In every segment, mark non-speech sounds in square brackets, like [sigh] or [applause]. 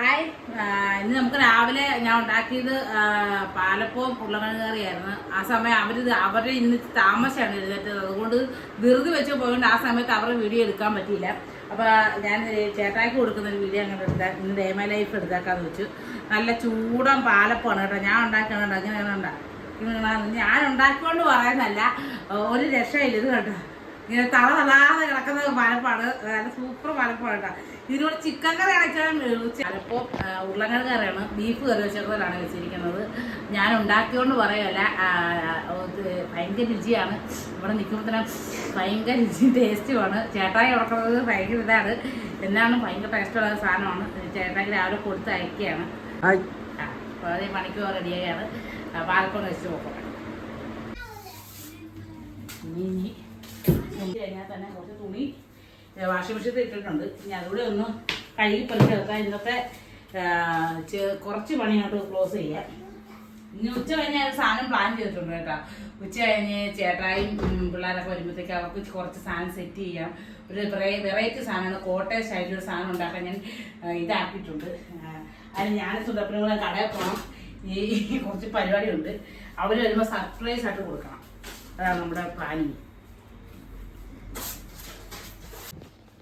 Hi ഇന്ന് നമുക്ക് രാവിലെ ഞാൻ ഉണ്ടാക്കിയത് പാലപ്പവും ഉരുളക്കിഴങ്ങ് കറിയായിരുന്നു ആ സമയം അവർ അവരുടെ ഇന്ന് താമസമാണ് എഴുന്നേറ്റത്. അതുകൊണ്ട് ധൃതി വെച്ച് പോയതുകൊണ്ട് ആ സമയത്ത് അവരുടെ വീഡിയോ എടുക്കാൻ പറ്റിയില്ല. അപ്പോൾ ഞാൻ ചേട്ടായിക്ക് കൊടുക്കുന്ന ഒരു വീഡിയോ അങ്ങനെ എടുത്താൽ ഇന്ന് ഡേമ ലൈഫ് എടുത്താക്കാന്ന് വെച്ചു. നല്ല ചൂടൻ പാലപ്പമാണ് കേട്ടോ. ഞാൻ ഉണ്ടാക്കണുണ്ട് അങ്ങനെയാണ് ഉണ്ടാക്കുന്നത് ഞാൻ ഉണ്ടാക്കിക്കൊണ്ട് പറയുന്നല്ല ഒരു രക്ഷയില്ല ഇത് കേട്ടോ ഇങ്ങനെ തള തളാതെ കിടക്കുന്ന പാലപ്പാണ് നല്ല സൂപ്പർ പാലപ്പാണ് കേട്ടോ. ഇതിനോട് ചിക്കൻ കറി അടച്ചാൽ ചിലപ്പോൾ ഉരുളക്കിഴങ്ങ് കറിയാണ്. ബീഫ് കറി വെച്ചതാണ് വെച്ചിരിക്കുന്നത്. ഞാൻ ഉണ്ടാക്കിയോണ്ട് പറയല്ല. ഭയങ്കര രുചിയാണ്. ഇവിടെ നിൽക്കുമ്പോൾ തന്നെ ഭയങ്കര രുചി ടേസ്റ്റുമാണ്. ചേട്ടായി ഉറക്കുന്നത് ഭയങ്കര ഇതാണ്. എന്നാണ് ഭയങ്കര ടേസ്റ്റുള്ള സാധനമാണ്. ചേട്ടായി രാവിലെ കൊടുത്ത് അയക്കുകയാണ്. അപ്പോൾ അതേ മണിക്കൂർ റെഡിയായാണ് പാലപ്പം കഴിച്ച് നോക്കണം ഇനി ഇനി. എനിക്ക് തന്നെ കുറച്ച് തുണി വാഷിംഗ് മെഷീനിൽ ഇട്ടിട്ടുണ്ട്. ഇനി അതുകൂടെ ഒന്ന് കഴുകി പറിച്ചെടുക്കാം ഇന്നത്തെ ആ, ചെ- കുറച്ച് പണിയായിട്ട് ക്ലോസ് ചെയ്യാം. ഇനി ഉച്ച കഴിഞ്ഞ സാധനം പ്ലാൻ ചെയ്തിട്ടുണ്ട് കേട്ടോ. ഉച്ച കഴിഞ്ഞ് ചേട്ടായും പിള്ളേരൊക്കെ വരുമ്പോഴത്തേക്ക് അവർക്ക് കുറച്ച് സാധനം സെറ്റ് ചെയ്യാം. ഒരു വെറൈറ്റി സാധനമാണ്. കോട്ടയം സ്റ്റൈലിൽ ഒരു സാധനം ഉണ്ടാക്കാൻ ഞാൻ ഇതാക്കിയിട്ടുണ്ട്. അതിന് ഞാൻ കൂടെ കടയിൽ പോകണം ഈ കുറച്ച് പരിപാടിയുണ്ട്. അവർ വരുമ്പോൾ സർപ്രൈസ് ആയിട്ട് കൊടുക്കണം. അതാണ് നമ്മുടെ പ്ലാനിങ്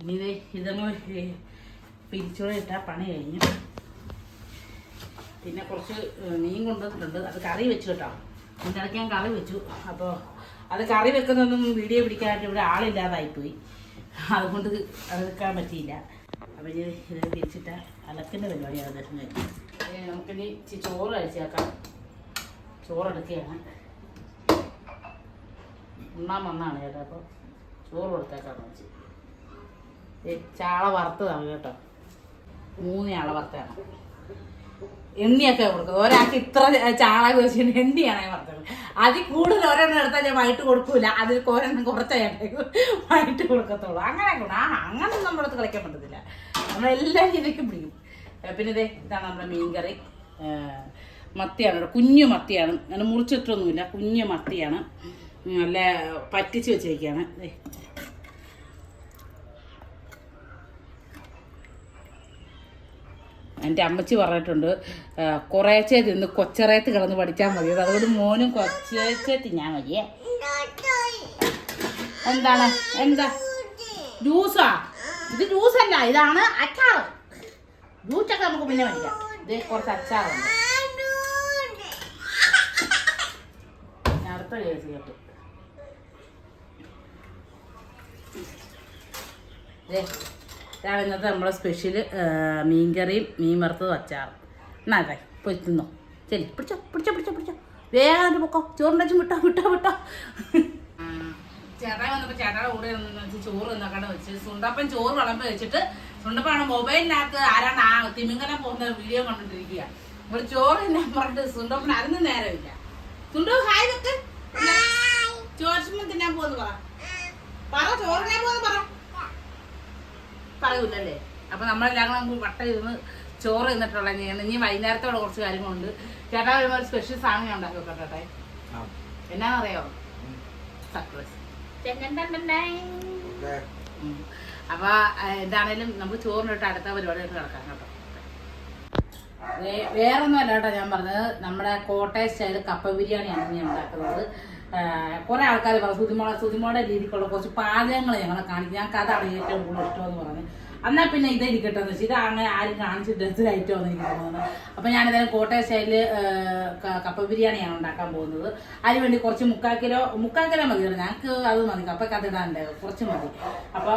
ഇനി ഇത് ഇതങ്ങ് പിരിച്ചോടെ പണി കഴിഞ്ഞു. പിന്നെ കുറച്ച് മീൻ കൊണ്ടുവന്നിട്ടുണ്ട്. അത് കറി വെച്ചു കേട്ടോ. ഇതിന്റെ ഇടയ്ക്ക് ഞാൻ കറി വെച്ചു. അപ്പോൾ അത് കറി വെക്കുന്നൊന്നും വീഡിയോ പിടിക്കാനായിട്ട് ഇവിടെ ആളില്ലാതായിപ്പോയി അതുകൊണ്ട് അത് വെക്കാൻ പറ്റിയില്ല. അപ്പോൾ ഇത് ഇത് തിരിച്ചിട്ട അലക്കിന്റെ പരിപാടിയാണ് ദർശനം കഴിഞ്ഞു നമുക്കിനി ഇച്ചിരി ചോറ് കഴിച്ചേക്കാം. ചോറെടുക്കുകയാണ്. ഉണ്ണാൻ വന്നാണ് ചേട്ടാ അപ്പോൾ ചോറ് കൊടുത്തേക്കാന്ന് വെച്ച് ചാള വറുത്തതാണ് കേട്ടോ. മൂന്ന് ചാള വറുത്തതാണ്. എണ്ണിയൊക്കെ കൊടുക്കുന്നത്. ഒരാൾക്ക് ഇത്ര ചാള വെച്ചിട്ട് എണ്ണിയാണ് ഞാൻ വറുത്തത്. അതിൽ കൂടുതൽ ഒരെണ്ണം എടുത്താൽ ഞാൻ വൈകിട്ട് കൊടുക്കൂല. അതിൽ ഒരെണ്ണം കുറച്ചേ വൈകിട്ട് കൊടുക്കത്തുള്ളൂ. അങ്ങനെ ആ അങ്ങനെ നമ്മളടുത്ത് കളിക്കാൻ പറ്റത്തില്ല. നമ്മളെല്ലാം രീതിക്കും പിടിക്കും. പിന്നെ ഇതേ ഇതാണ് നമ്മുടെ മീൻകറി കറി. മത്തിയാണ്. കേട്ടോ കുഞ്ഞു മത്തിയാണ്. അങ്ങനെ മുറിച്ചിട്ടൊന്നുമില്ല. കുഞ്ഞു മത്തിയാണ്. നല്ല പറ്റിച്ച് വെച്ചേക്കാണ് എന്റെ അമ്മച്ചി പറഞ്ഞിട്ടുണ്ട് കുറേച്ചേ തിന്ന് കൊച്ചറയത്ത് കിടന്ന് പഠിച്ചാൽ മതി. അതുകൊണ്ട് മോനും കൊച്ചേച്ചേ തിന്നാൻ മതിയേ. എന്താണ്? എന്താ? ജ്യൂസാ? ഇത് ജ്യൂസല്ല ഇതാണ് അച്ചാർ ജ്യൂസൊക്കെ നമുക്ക് പിന്നെ മേടിക്കാം. ഇത് കുറച്ച് അച്ചാറുണ്ട്. അടുത്ത കേട്ടു. ഇതാണ് ഇന്നത്തെ നമ്മളെ സ്പെഷ്യൽ മീൻകറിയും മീൻ വറുത്തതും അച്ചാറും. എന്നാ അതെ ശരി പിടിച്ചോ പിടിച്ചോ പിടിച്ചോ പിടിച്ചോ. വേഗം പൊക്കോ. ചോറിന്റെ വിട്ടോ വിട്ടോ വിട്ടോ. ചേട്ടാ വന്നപ്പോൾ ചേട്ടാ കൂടെ വെച്ച് ചോറ് നിന്നൊക്കെ വെച്ച്. സുണ്ടപ്പൻ ചോറ് വിളമ്പ് വെച്ചിട്ട് സുണ്ടപ്പാണ് മൊബൈലിനകത്ത് ആരാണ് ആ തിമിങ്ങനെ പോകുന്ന വീഡിയോ കണ്ടിട്ടിരിക്കുക. ഇവിടെ ചോറ് തിന്നാൻ പറഞ്ഞിട്ട് സുണ്ടപ്പൻ അതിന് നേരമില്ല. സുണ്ടു ഹായ് വെക്ക് ചോറ് തിന്നാൻ പോകുന്നു പറ. പറ ചോറിനെ പോകുന്നു പറ. പറയൂലല്ലേ? അപ്പൊ നമ്മളെല്ലാം കൂടെ നമുക്ക് വട്ട ഇരുന്ന് ചോറ് തിന്നിട്ടുള്ള ഇനി വൈകുന്നേരത്തോടെ കുറച്ച് കാര്യങ്ങളുണ്ട്. ചേട്ടാ വരുമ്പോൾ ഒരു സ്പെഷ്യൽ സാധനം ഞാൻ ഉണ്ടാക്കി വെക്കാം ചേട്ടാ എന്നാന്നറിയോ? സർപ്രൈസ് അപ്പൊ എന്താണേലും നമുക്ക് ചോറിനിട്ട് അടുത്ത പരിപാടിയായിട്ട് കിടക്കാം കേട്ടോ. വേറൊന്നും അല്ല കേട്ടോ ഞാൻ പറഞ്ഞത്. നമ്മുടെ കോട്ടയം സ്റ്റൈൽ കപ്പ ബിരിയാണിയാണ് ഞാൻ ഉണ്ടാക്കുന്നത്. കുറെ ആൾക്കാർ പറഞ്ഞു സുതിമോളെ സുതിമോടെ രീതിക്കുള്ള കുറച്ച് പാചകങ്ങൾ ഞങ്ങളെ കാണിക്കും. ഞങ്ങൾക്ക് അതാണ് ഏറ്റവും കൂടുതൽ ഇഷ്ടമെന്ന് പറഞ്ഞു. എന്നാൽ പിന്നെ ഇത് ഇരിക്കട്ടെ എന്ന് വെച്ചാൽ ഇത് അങ്ങനെ ആരും കാണിച്ചിട്ട് എന്ന് എനിക്ക് തോന്നുന്നത് അപ്പം ഞാനിതായാലും കോട്ടയം സ്റ്റൈലിൽ കപ്പ ബിരിയാണിയാണ് ഉണ്ടാക്കാൻ പോകുന്നത്. അതിന് വേണ്ടി കുറച്ച് മുക്കാൽ കിലോ മുക്കാൽ കിലോ മതി. ഞങ്ങൾക്ക് അത് മതി. കപ്പക്കകത്ത് ഇടാണ്ട് കുറച്ച് മതി. അപ്പോൾ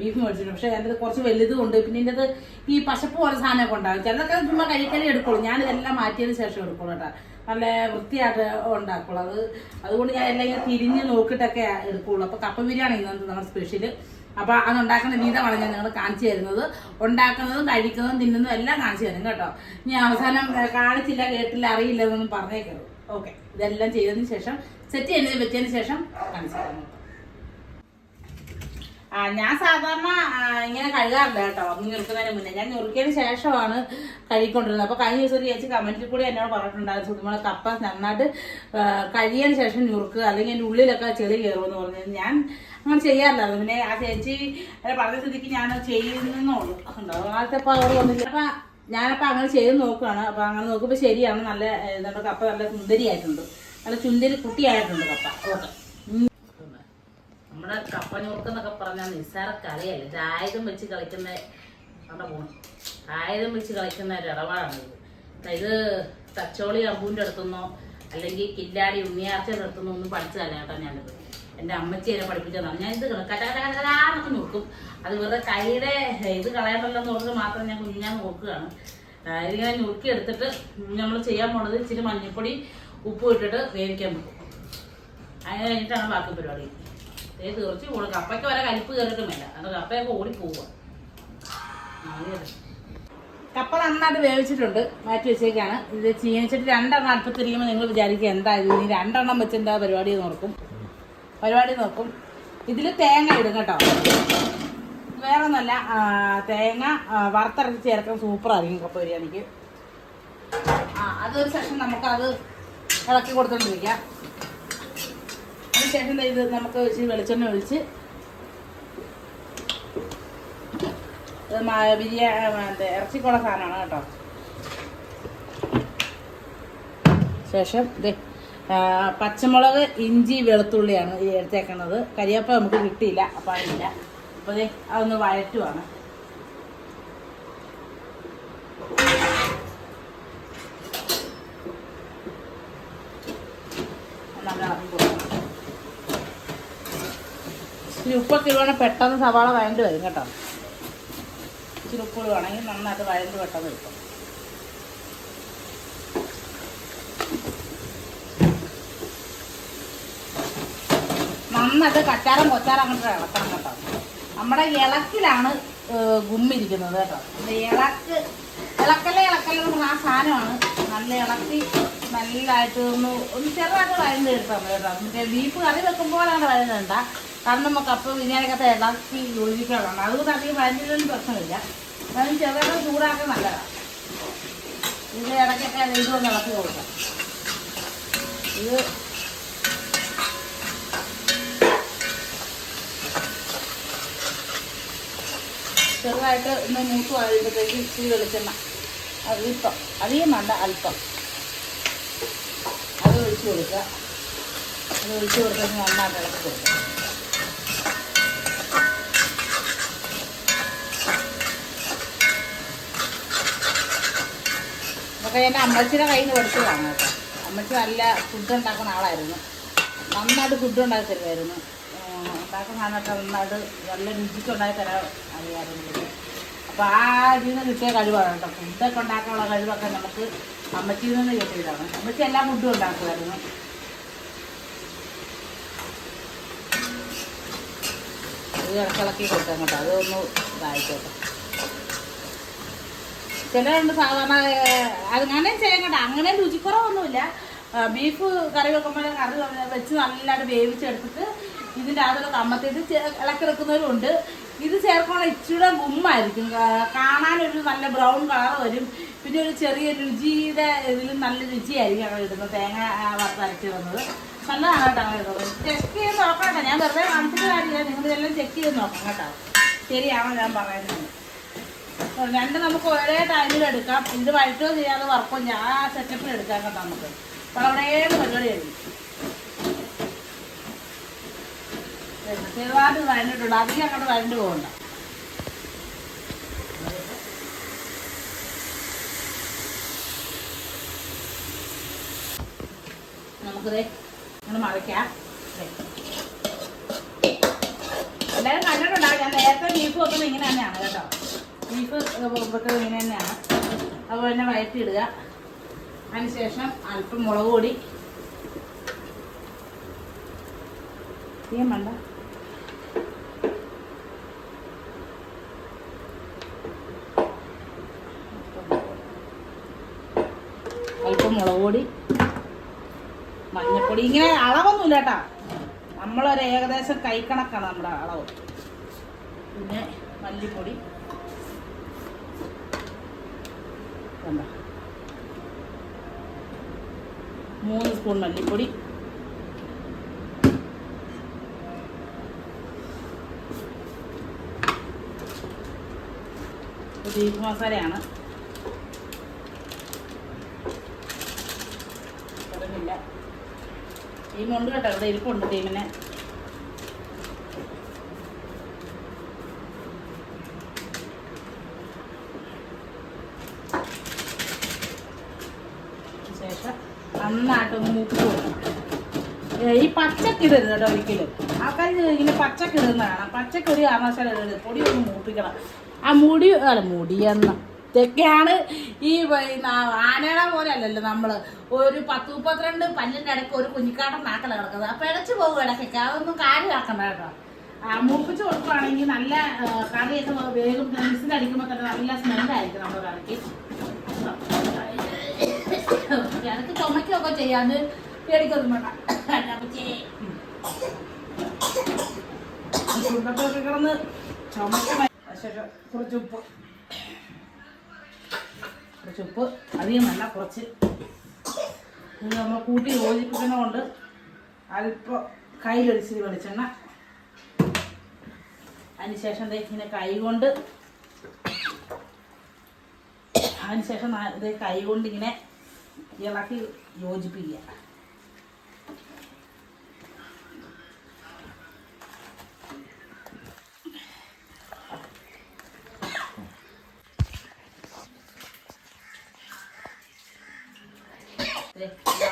ബീഫ് മേടിച്ചിട്ടുണ്ട്. പക്ഷേ എന്റെ കുറച്ച് വലുതും ഉണ്ട് പിന്നെ ഇതിന്റെ ഈ പശപ്പ് പോലെ സാധനമൊക്കെ ഉണ്ടാകും. ചിലതൊക്കെ ചുമ്മാ കഴിക്കലേ എടുക്കുള്ളൂ. ഞാനിതെല്ലാം മാറ്റിയതിന് ശേഷം എടുക്കുള്ളൂ കേട്ടോ. നല്ല വൃത്തിയായിട്ട് ഉണ്ടാക്കുള്ളൂ. അത് അതുകൊണ്ട് ഞാൻ എല്ലാം ഇങ്ങനെ തിരിഞ്ഞ് നോക്കിയിട്ടൊക്കെ എടുക്കുള്ളൂ. അപ്പോൾ കപ്പ ബിരിയാണി ഇന്നത്തെ നമ്മുടെ സ്പെഷ്യൽ അപ്പോൾ അത് ഉണ്ടാക്കുന്ന രീതിയാണ് ഞാൻ നിങ്ങൾ കാണിച്ചു തരുന്നത്. ഉണ്ടാക്കുന്നതും കഴിക്കുന്നതും തിന്നുന്നതും എല്ലാം കാണിച്ചു തരും കേട്ടോ. ഇനി അവസാനം കാണിച്ചില്ല കേട്ടില്ല അറിയില്ല എന്നൊന്നും പറഞ്ഞേക്കരുത്. ഓക്കെ ഇതെല്ലാം ചെയ്തതിന് ശേഷം സെറ്റ് ചെയ്യുന്നത് വെച്ചതിന് ശേഷം കാണിച്ചു തരാം. ഞാൻ സാധാരണ ഇങ്ങനെ കഴുകാറില്ല കേട്ടോ. ഞെറുക്കുന്നതിന് മുന്നേ. ഞാൻ ഞെറുക്കിയതിന് ശേഷമാണ് കഴുകിക്കൊണ്ടിരുന്നത്. അപ്പൊ കഴിഞ്ഞ ദിവസം ചേച്ചി കമന്റിൽ കൂടി എന്നോട് പറഞ്ഞിട്ടുണ്ടായിരുന്നു സുധുമോളെ കപ്പ നന്നായിട്ട് കഴുകിയതിന് ശേഷം ഞുറുക്കുക. അല്ലെങ്കിൽ അതിന്റെ ഉള്ളിലൊക്കെ ചെളി കയറുമെന്ന് പറഞ്ഞത് ഞാൻ അങ്ങനെ ചെയ്യാറില്ല പിന്നെ ആ ചേച്ചി പറഞ്ഞ സ്ഥിതിക്ക് ഞാൻ ചെയ്യുന്നുള്ളൂ ആദ്യത്തെ അപ്പോൾ അവർ വന്നില്ല. അപ്പൊ ഞാനപ്പോൾ അങ്ങനെ ചെയ്ത് നോക്കുകയാണ് അപ്പോൾ അങ്ങനെ നോക്കുമ്പോൾ ശരിയാണ്. നല്ല നമ്മുടെ കപ്പ നല്ല സുന്ദരിയായിട്ടുണ്ട്. നല്ല ചുന്തിരി കുട്ടിയായിട്ടുണ്ട് കപ്പ. ഓക്കെ നമ്മുടെ കപ്പനൂർക്കെന്നൊക്കെ പറഞ്ഞാൽ നിസ്സാര കളിയല്ല ഇത് ആയുധം വെച്ച് കളിക്കുന്ന അവിടെ പോകണം ആയുധം വെച്ച് കളിക്കുന്ന ഒരു ഇടപാടാണ് ഇത്. തച്ചോളി അമ്പൂന്റെ അടുത്തുനിന്നോ അല്ലെങ്കിൽ കില്ലാടി ഉണ്ണിയാർച്ചയുടെ അടുത്തുനിന്നോ ഒന്നും പഠിച്ചതല്ല കേട്ടോ ഞാനിത്. എന്റെ അമ്മച്ചി എന്നെ പഠിപ്പിച്ചതാണ് ഞാൻ ഇത് കറ്റാന്നൊക്കെ നോക്കും. അത് വെറുതെ കൈയുടെ ഇത് കളയണ്ടല്ലോ എന്ന് ഓർത്ത് മാത്രം ഞാൻ കുഞ്ഞാൻ നോക്കുകയാണ്. ഇതിങ്ങനെ ഞുറുക്കി എടുത്തിട്ട് നമ്മൾ ചെയ്യാൻ പോണത് ഇച്ചിരി മഞ്ഞൾപ്പൊടി ഉപ്പ് ഇട്ടിട്ട് വേവിക്കാൻ വെക്കും. അങ്ങനെ കഴിഞ്ഞിട്ടാണ് ബാക്കി പരിപാടി. ഏ തീർച്ചയായും കൂടും കപ്പയ്ക്ക് വരെ കലിപ്പ് കയറിയിട്ടുമില്ല അത് കപ്പയൊക്കെ ഓടി കപ്പ നന്നായിട്ട് വേവിച്ചിട്ടുണ്ട്. മാറ്റി വെച്ചേക്കാണ്. ഇത് ചീനിച്ചിട്ട് രണ്ടെണ്ണം അടുപ്പത്തിരിക്കുമ്പോൾ നിങ്ങൾ വിചാരിക്കുക എന്താ ഇത്? ഇനി രണ്ടെണ്ണം വെച്ച് എന്താ പരിപാടി നോക്കും പരിപാടി നോക്കും ഇതിൽ തേങ്ങ ഇടും കേട്ടോ. വേറെ ഒന്നല്ല തേങ്ങ വറുത്തരച്ച് ചേർക്കാൻ സൂപ്പറായിരിക്കും കപ്പ ബിരിയാണിക്ക്. ആ അതൊരു സെഷൻ നമുക്കത് ഇളക്കി കൊടുത്തോണ്ടിരിക്കാം. അതിനുശേഷം ഇത് നമുക്ക് വെളിച്ചെണ്ണ ഒഴിച്ച് ഇത് മ- ബിരിയാ മറ്റേ ഇറച്ചിക്കുള്ള സാധനമാണ് കേട്ടോ. ശേഷം ഇത് പച്ചമുളക് ഇഞ്ചി വെളുത്തുള്ളിയാണ് എടുത്തേക്കുന്നത് കരിയപ്പ നമുക്ക് കിട്ടിയില്ല അപ്പം അതില്ല. അപ്പോൾ അതൊന്ന് വഴറ്റുവാണ് നല്ല ഇളക്കി കൊടുക്കണം ഇച്ചിരി ഉപ്പൊക്കെ ഇടുവാണെങ്കിൽ പെട്ടെന്ന് സവാള വഴണ്ട് വരും കേട്ടോ. ഇച്ചിരി ഉപ്പ് ഇടുവാണെങ്കിൽ നന്നായിട്ട് വഴണ്ട് പെട്ടെന്ന് കിട്ടും. നന്നായിട്ട് കച്ചാരം കൊച്ചാരം അങ്ങോട്ട് ഇളക്കണം കേട്ടോ. നമ്മുടെ ഇളക്കിലാണ് ഗുമ്മിരിക്കുന്നത് കേട്ടോ. ഇളക്ക് ഇളക്കല്ലേ ഇളക്കല്ലേ ആ സാധനമാണ്. നല്ല ഇളക്കി നല്ലതായിട്ട് ഒന്ന് ഒന്ന് ചെറുതായിട്ട് വഴന്ന് എടുത്താൽ മതി കേട്ടോ. മറ്റേ ബീഫ് കറി വെക്കുമ്പോഴാണ് വഴന്നുണ്ട കാരണം നമുക്ക് അപ്പം ബിരിയാണിക്കകത്ത് ഇളക്കി യോജിക്കാറുണ്ട് അതുകൊണ്ട് അധികം വരഞ്ഞില്ലെന്ന് പ്രശ്നമില്ല. കാരണം ചെറുതായിട്ട് ചൂടാക്കാൻ നല്ലതാണ്. ഇത് ഇടയ്ക്കൊക്കെ ഇതൊന്ന് ഇളക്കി കൊടുക്കാം. ഇത് ചെറുതായിട്ട് ഇന്ന് മൂത്ത് കഴിയുമ്പോഴത്തേക്ക് ഇച്ചിരി വെളിച്ചെണ്ണ. അല്പം അധികം വേണ്ട അല്പം. അത് ഒഴിച്ചു കൊടുക്കുക. അത് ഒഴിച്ചു കൊടുത്തിട്ട് നന്നായിട്ട് ഇളക്കി കൊടുക്കുക. അതൊക്കെ എന്റെ അമ്മച്ചിയുടെ കയ്യിൽ നിന്ന് പഠിച്ചതാണ് കേട്ടോ. അമ്മച്ചി നല്ല ഫുഡ് ഉണ്ടാക്കുന്ന ആളായിരുന്നു. നന്നായിട്ട് ഫുഡ് ഉണ്ടാക്കി തരുമായിരുന്നു. ഉണ്ടാക്കുന്ന ആളൊക്കെ നന്നായിട്ട് നല്ല രുചിക്ക് ഉണ്ടാക്കി തരാൻ അറിയാറുണ്ട് അപ്പോൾ ആ ഇതിൽ നിന്ന് കിട്ടിയ കഴിവാണ് കേട്ടോ. ഫുഡൊക്കെ ഉണ്ടാക്കാനുള്ള കഴിവൊക്കെ നമുക്ക് അമ്മച്ചിയിൽ നിന്ന് കിട്ടിയതാണ്. അമ്മച്ചി എല്ലാ ഫുഡും ഉണ്ടാക്കുമായിരുന്നു. ഇത് ഇളക്കിളക്കി കൊടുക്കാം കേട്ടോ. അതൊന്ന് ഇതായിക്കോട്ടെ. ചിലരുണ്ട് സാധാരണ അങ്ങനെ ചെയ്യണ്ട അങ്ങനെ രുചിക്കുറവൊന്നുമില്ല. ബീഫ് കറി വെക്കുമ്പോൾ കറി വെച്ച് നല്ലതായിട്ട് വേവിച്ചെടുത്തിട്ട് ഇതിന്റെ അകത്തുള്ള കമ്മത്തിട്ട് ഇളക്കിറക്കുന്നവരും ഉണ്ട് ഇത് ചേർക്കണ ഇച്ചിരി ഗുമ്മായിരിക്കും. കാണാനൊരു നല്ല ബ്രൗൺ കളർ വരും. പിന്നെ ഒരു ചെറിയ രുചിയുടെ ഇതിലും നല്ല രുചിയായിരിക്കും അങ്ങനെ ഇടുന്നത്. തേങ്ങ വറുത്തരച്ച് വന്നത് നല്ലതാണ് കേട്ടോ അങ്ങനെ ഇടുന്നത്. ചെക്ക് ചെയ്ത് നോക്കാം കേട്ടോ. ഞാൻ വെറുതെ കാണിച്ചിട്ട് കാര്യമില്ല. നിങ്ങൾ ഇതെല്ലാം ചെക്ക് ചെയ്ത് നോക്കാം കേട്ടോ. ശരിയാണോ ഞാൻ പറയുന്നത്? രണ്ട് നമുക്ക് ഒരേ ടൈമിൽ എടുക്കാം. ഇത് വഴറ്റോ ചെയ്യാതെ വർക്കോ ഞാൻ ആ സെറ്റപ്പിൽ എടുക്കാം കേട്ടോ നമുക്ക്. അപ്പോൾ അവിടെ ഏത് പരിപാടി ആയിരുന്നു ചെറുതായിട്ട് വരണ്ടിട്ടുണ്ട് അധികം അങ്ങോട്ട് വരണ്ട് പോകണ്ട നമുക്കിതേ ഇങ്ങനെ മറിക്കാം. എല്ലാവരും കണ്ടിട്ടുണ്ടാവും. ഞാൻ നേരത്തെ ബീഫ് വെക്കുന്നത് ഇങ്ങനെ തന്നെയാണ് കേട്ടോ. ബീഫ് വെക്കുന്നത് ഇങ്ങനെ തന്നെയാണ്. അതുപോലെ തന്നെ വയറ്റിയിടുക. അതിനുശേഷം അല്പം മുളക് പൊടി. ചെയ്യാൻ വേണ്ട അല്പം മുളക് പൊടി. മഞ്ഞപ്പൊടി. ഇങ്ങനെ അളവൊന്നുമില്ല കേട്ടാ. നമ്മളൊരു ഏകദേശം കൈക്കണക്കാണ് നമ്മുടെ അളവ്. പിന്നെ മല്ലിപ്പൊടി. കണ്ടോ? മൂന്ന് സ്പൂൺ മല്ലിപ്പൊടി. ബീഫ് മസാലയാണ്. ഈ മുണ്ട് കേട്ടോ ഇവിടെ ഇരിപ്പുണ്ട് ടീമിനെ. ശേഷം നന്നായിട്ടൊന്ന് മൂപ്പ് കൊടുക്കണം. ഈ പച്ചക്കിടരുത് കേട്ടോ ഒരിക്കലും. ആൾക്കാർ ഇങ്ങനെ പച്ചക്കിടുന്ന കാണാം. പച്ചക്കൊരു കാരണവശാലും ഇടരുത്. പൊടി ഒന്ന് മൂപ്പിക്കണം. ആ മുടി അല്ല മുടിയെന്ന. ഇതൊക്കെയാണ് ഈ ആനയുടെ പോലെ അല്ലല്ലോ നമ്മൾ. ഒരു പത്ത് മുപ്പത്തിരണ്ട് പല്ലിന്റെ ഇടയ്ക്ക് ഒരു കുഞ്ഞിക്കാട്ടം നാക്കല കിടക്കുന്നത്. അപ്പൊ ഇടച്ചു പോകും ഇടയ്ക്കൊക്കെ. അതൊന്നും കാര്യമാക്കണ്ട കേട്ടോ. ആ, മൂപ്പിച്ച് കൊടുക്കുവാണെങ്കിൽ നല്ല കറിയൊക്കെ വേഗം മിക്സിൽ അടിക്കുമ്പോൾ തന്നെ നല്ല സ്മെല്ലായിരിക്കും നമ്മുടെ കറിക്ക്. എനിക്ക് ചുമക്കൊക്കെ ചെയ്യാന്ന് പേടിക്കൊന്നും വേണ്ട. ചുണ്ടത്തൊക്കെ കിടന്ന് ചുമക്കണ കുറച്ച് ഉപ്പ്. കുറച്ച് ഉപ്പ്. അധികം വേണ്ട കുറച്ച്. ഇത് നമ്മൾ കൂട്ടി യോജിപ്പിക്കുന്നതുകൊണ്ട് അല്പം കയ്യിലൊരിച്ചിരി വെളിച്ചെണ്ണ. അതിനുശേഷം ഇങ്ങനെ കൈ കൊണ്ട് അതിനുശേഷം ഇത് കൈ കൊണ്ട് ഇങ്ങനെ ഇളക്കി യോജിപ്പിക്കുക.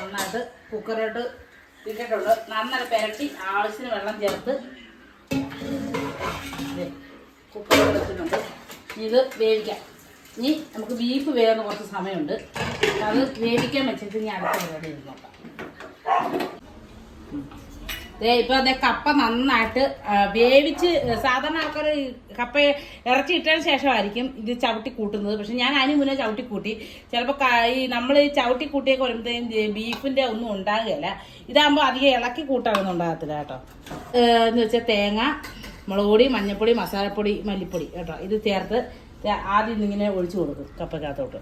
നന്നായിട്ട് കുക്കറിലോട്ട് ഇട്ടിട്ടുണ്ട്. നന്നായിട്ട് പെരട്ടി ആവശ്യത്തിന് വെള്ളം ചേർത്ത് കുക്കറിൽ ഇത് വേവിക്കാം. ഇനി നമുക്ക് ബീഫ് വേകുന്ന കുറച്ച് സമയമുണ്ട്. അത് വേവിക്കാൻ വെച്ചിട്ട് ഞാൻ അടുത്ത പരിപാടി നോക്കാം. ഇപ്പൊ അതെ കപ്പ നന്നായിട്ട് വേവിച്ച് സാധാരണ ആൾക്കാർ കപ്പ ഇറച്ചി ഇട്ടതിന് ശേഷമായിരിക്കും ഇത് ചവിട്ടി കൂട്ടുന്നത്. പക്ഷെ ഞാൻ അതിന് മുന്നേ ചവിട്ടി കൂട്ടി. ചിലപ്പോൾ ഈ നമ്മൾ ഈ ചവിട്ടി കൂട്ടിയൊക്കെ വരുമ്പോഴത്തേക്കും ബീഫിന്റെ ഒന്നും ഉണ്ടാകുകയില്ല. ഇതാകുമ്പോൾ അധികം ഇളക്കി കൂട്ടാനൊന്നും ഉണ്ടാകത്തില്ല കേട്ടോ. എന്ന് വെച്ചാൽ തേങ്ങ മുളക് പൊടി മഞ്ഞൾപ്പൊടി മസാലപ്പൊടി മല്ലിപ്പൊടി കേട്ടോ. ഇത് ചേർത്ത് ആദ്യം ഇങ്ങനെ ഒഴിച്ചു കൊടുക്കും കപ്പക്കകത്തോട്ട്.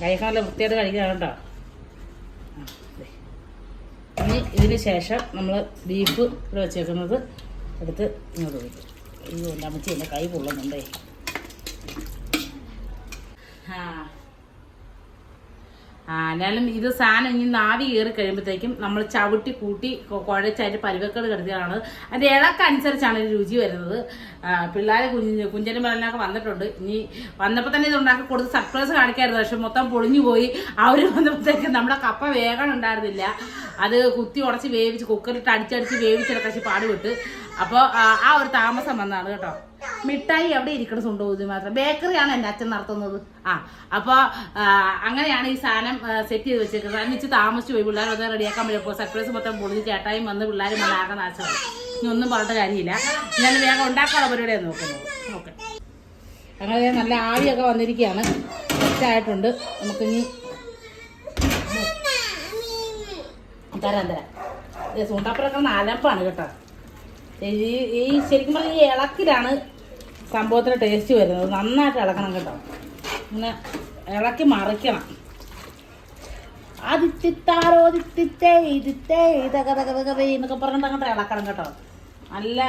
കഴിക്കാൻ നല്ല വൃത്തിയായിട്ട് ഇനി ഇതിന് ശേഷം നമ്മൾ ബീഫ് ഇവിടെ വെച്ചേക്കുന്നത് എടുത്ത് ഇങ്ങോട്ട് വയ്ക്കും എന്റെ അമ്മച്ചി എന്റെ കൈ പൊള്ളുന്നുണ്ടേ. ആ എന്നാലും ഇത് സാധനം ഇനി നാവി കയറി കഴിയുമ്പോഴത്തേക്കും നമ്മൾ ചവിട്ടി കൂട്ടി കുഴച്ചായിട്ട് പരുവക്കേട് കിടത്തിയാണ് അതിന്റെ ഇളക്കനുസരിച്ചാണ് ഇത് രുചി വരുന്നത്. പിള്ളേർ കുഞ്ഞ് കുഞ്ചനും മലനൊക്കെ വന്നിട്ടുണ്ട്. ഇനി വന്നപ്പോൾ തന്നെ ഇത് ഉണ്ടാക്കി കൊടുത്ത് സർപ്രൈസ് കാണിക്കായിരുന്നു. പക്ഷെ മൊത്തം പൊളിഞ്ഞു പോയി. അവർ വന്നപ്പോഴത്തേക്കും നമ്മുടെ കപ്പ വേഗം ഉണ്ടായിരുന്നില്ല. അത് കുത്തി ഉടച്ച് വേവിച്ച് കുക്കറിട്ട് അടിച്ചടിച്ച് വേവിച്ചെടുക്കാൻ പാടുപെട്ട്. അപ്പോൾ ആ ഒരു താമസം വന്നാണ് കേട്ടോ. മിഠായി അവിടെ ഇരിക്കണ സുണ്ടോ ഇത് മാത്രം. ബേക്കറിയാണ് എന്റെ അച്ഛൻ നടത്തുന്നത്. ആ അപ്പോൾ അങ്ങനെയാണ് ഈ സാധനം സെറ്റ് ചെയ്ത് വെച്ചേക്കുന്നത്. അതിന് ഇച്ചിരി താമസിച്ചു പോയി. പിള്ളേർ അത് റെഡിയാക്കാൻ പറ്റുമ്പോൾ സർപ്രൈസ് മൊത്തം പൊളിഞ്ഞ് ചേട്ടായും വന്ന് പിള്ളേരും വന്ന് ആകെ നാശമായി. ഇനി ഒന്നും പറഞ്ഞിട്ട് കാര്യമില്ല. ഞാൻ വേഗം ഉണ്ടാക്കാനുള്ള പരിപാടിയാണ് നോക്കുന്നത്. ഓക്കെ. അങ്ങനെ നല്ല ആവിയൊക്കെ വന്നിരിക്കുകയാണ്. സെറ്റായിട്ടുണ്ട് നമുക്കിനി തരാം തരാം. ഇത് സുണ്ടപ്പുറൊക്കെ നാലപ്പാണ് കേട്ടോ. ഈ ശരിക്കും പറഞ്ഞാൽ ഈ ഇളക്കിലാണ് സംഭവത്തിന് ടേസ്റ്റ് വരുന്നത്. നന്നായിട്ട് ഇളക്കണം കേട്ടോ. ഇങ്ങനെ ഇളക്കി മറിക്കണം. അതിത്തിത്താറോ ഇതൊക്കെ എന്നൊക്കെ പറഞ്ഞിട്ട് അങ്ങോട്ട് ഇളക്കണം കേട്ടോ. നല്ല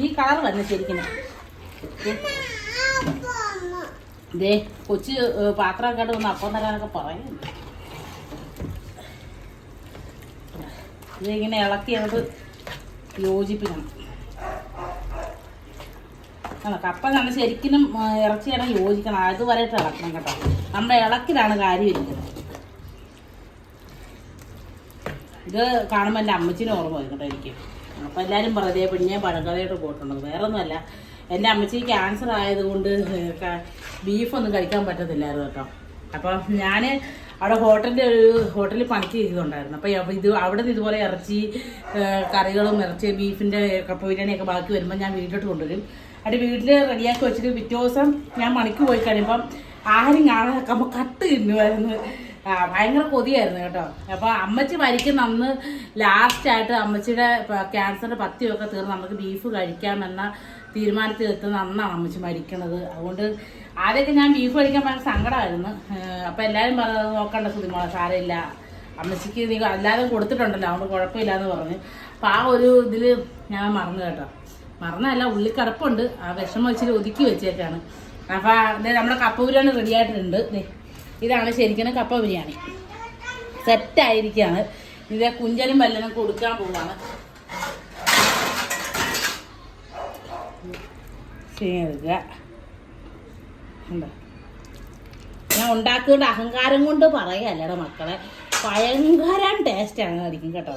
ഈ കളർ തന്നെ ശരിക്കും. ദേ കൊച്ചു പാത്രം കേട്ട് വന്ന് അപ്പം തരാനൊക്കെ പറയുന്നു. ഇതിങ്ങനെ ഇളക്കി അങ്ങോട്ട് യോജിപ്പിക്കണം. ആ കപ്പ നല്ല ശരിക്കും ഇറച്ചിയാണ് യോജിക്കണം. അതുവരെയിട്ട് ഇളക്കണം കേട്ടോ. നമ്മുടെ ഇളക്കിലാണ് കാര്യം ഇരിക്കുന്നത്. ഇത് കാണുമ്പോൾ എന്റെ അമ്മച്ചിന് ഓർമ്മ വരും എനിക്ക്. അപ്പം എല്ലാവരും പറയതേ പിന്നെ പഴങ്കഥയായിട്ട് പോയിട്ടുണ്ടത് വേറെ ഒന്നുമല്ല എന്റെ അമ്മച്ചിക്ക് ക്യാൻസർ ആയതുകൊണ്ട് ബീഫൊന്നും കഴിക്കാൻ പറ്റത്തില്ലായിരുന്നു കേട്ടോ. അപ്പം ഞാൻ അവിടെ ഹോട്ടലിന്റെ ഒരു ഹോട്ടലിൽ പണിക്ക് ചെയ്തിട്ടുണ്ടായിരുന്നു അപ്പോൾ ഇത് അവിടെ നിന്ന് ഇതുപോലെ ഇറച്ചി കറികളും ഇറച്ചി ബീഫിന്റെ കപ്പ ബിരിയാണിയൊക്കെ ബാക്കി വരുമ്പോൾ ഞാൻ വീട്ടിലോട്ട് കൊണ്ടുവരും. അത് വീട്ടിൽ റെഡിയാക്കി വെച്ചിട്ട് പിറ്റേ ദിവസം ഞാൻ മണിക്ക് പോയി കഴിയുമ്പം കാണാൻ നമ്മൾ കട്ട് കിട്ടുമായിരുന്നു ഭയങ്കര കൊതിയായിരുന്നു കേട്ടോ. അപ്പൊ അമ്മച്ചി മരിക്കുന്ന അന്ന് ലാസ്റ്റ് ആയിട്ട് അമ്മച്ചിയുടെ ക്യാൻസറിന്റെ പത്തിയൊക്കെ തീർന്ന് നമുക്ക് ബീഫ് കഴിക്കാമെന്ന തീരുമാനത്തിൽ എത്തുന്ന അന്നാണ് അമ്മച്ചി മരിക്കണത്. അതുകൊണ്ട് ആദ്യമൊക്കെ ഞാൻ ബീഫ് കഴിക്കാൻ ഭയങ്കര സങ്കടമായിരുന്നു അപ്പോൾ അപ്പൊ എല്ലാവരും പറഞ്ഞത് നോക്കണ്ട സുതിമോളെ സാരമില്ല. അമ്മച്ചിക്ക് നീ അല്ലാതെ കൊടുത്തിട്ടുണ്ടല്ലോ അതുകൊണ്ട് കുഴപ്പമില്ല എന്ന് പറഞ്ഞു. അപ്പൊ ആ ഒരു ഇതിൽ ഞാൻ മറന്നു കേട്ടോ. മറന്നല്ല ഉള്ളി കിടപ്പുണ്ട് ആ വിഷമം വെച്ചിട്ട് ഒതുക്കി വെച്ചേക്കാണ്. അപ്പോൾ നമ്മുടെ കപ്പ ബിരിയാണി റെഡി ആയിട്ടുണ്ട്. ഇതാണ് ശരിക്കും കപ്പ ബിരിയാണി. സെറ്റ് ആയിരിക്കാണ്. ഇത് കുഞ്ചനും വല്ലനും കൊടുക്കാൻ പോവാണ്. ചെയ്യുക ഞാൻ ഉണ്ടാക്കിയോണ്ട് അഹങ്കാരം കൊണ്ട് പറയല്ലട മക്കളെ. ഭയങ്കര ടേസ്റ്റാണ് ആയിരിക്കും കേട്ടോ.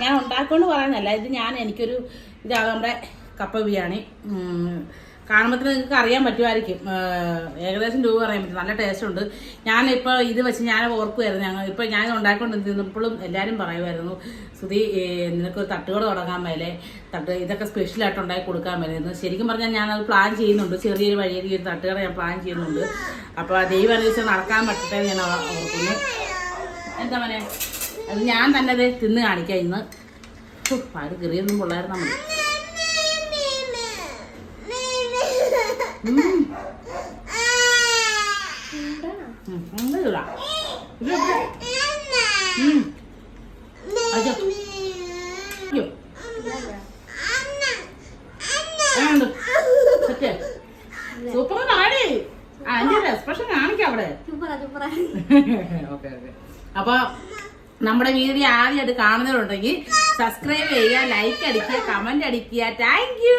ഞാൻ ഉണ്ടാക്കിക്കൊണ്ട് പറയുന്നല്ല ഇത് ഞാൻ എനിക്കൊരു ഇതാണ് നമ്മുടെ കപ്പ ബിരിയാണി. കാണുമ്പോൾ നിങ്ങൾക്ക് അറിയാൻ പറ്റുമായിരിക്കും. ഏകദേശം രൂപ പറയാൻ പറ്റും. നല്ല ടേസ്റ്റ് ഉണ്ട്. ഞാനിപ്പോൾ ഇത് വെച്ച് ഞാൻ ഓർക്കുമായിരുന്നു ഞങ്ങൾ ഇപ്പോൾ ഞാൻ ഉണ്ടാക്കിക്കൊണ്ടിരുന്നപ്പോഴും എല്ലാവരും പറയുമായിരുന്നു സുതി നിനക്ക് നിനക്കൊരു തട്ടുകൾ തുടങ്ങാൻ മേലെ. തട്ട് ഇതൊക്കെ സ്പെഷ്യലായിട്ട് ഉണ്ടാക്കി കൊടുക്കാൻ മേലായിരുന്നു ശരിക്കും പറഞ്ഞാൽ ഞാനത് പ്ലാൻ ചെയ്യുന്നുണ്ട്. ചെറിയൊരു വഴിയിൽ ഒരു തട്ടുകട ഞാൻ പ്ലാൻ ചെയ്യുന്നുണ്ട്. അപ്പോൾ ദൈവം അറിയിച്ച് നടക്കാൻ പറ്റട്ടെ ഞാൻ ഓർക്കുന്നു. എന്താ പറയുക അത് ഞാൻ തന്നെ അത് തിന്ന് കാണിക്കാം ഇന്ന്. അത് പാൽ കയറിയൊന്നും കൊള്ളായിരുന്നു മതി ഉം. ഉം, ഉണ്ട് ഇവിടെ. ഇത് ഇവിടെ. ഉം. അയ്യോ. അയ്യോ. എങ്ങനുണ്ട്? സെറ്റ്? സൂപ്പർ ആ അതിന്റെ എക്സ്പ്രഷൻ കാണിക്കാം അവിടെ. Okay [laughs] okay. അപ്പൊ നമ്മുടെ വീഡിയോ ആദ്യമായിട്ട് കാണുന്നവരുണ്ടെങ്കിൽ സബ്സ്ക്രൈബ് ചെയ്യുക ലൈക്ക് അടിക്കുക കമന്റ് അടിക്കുക. Thank you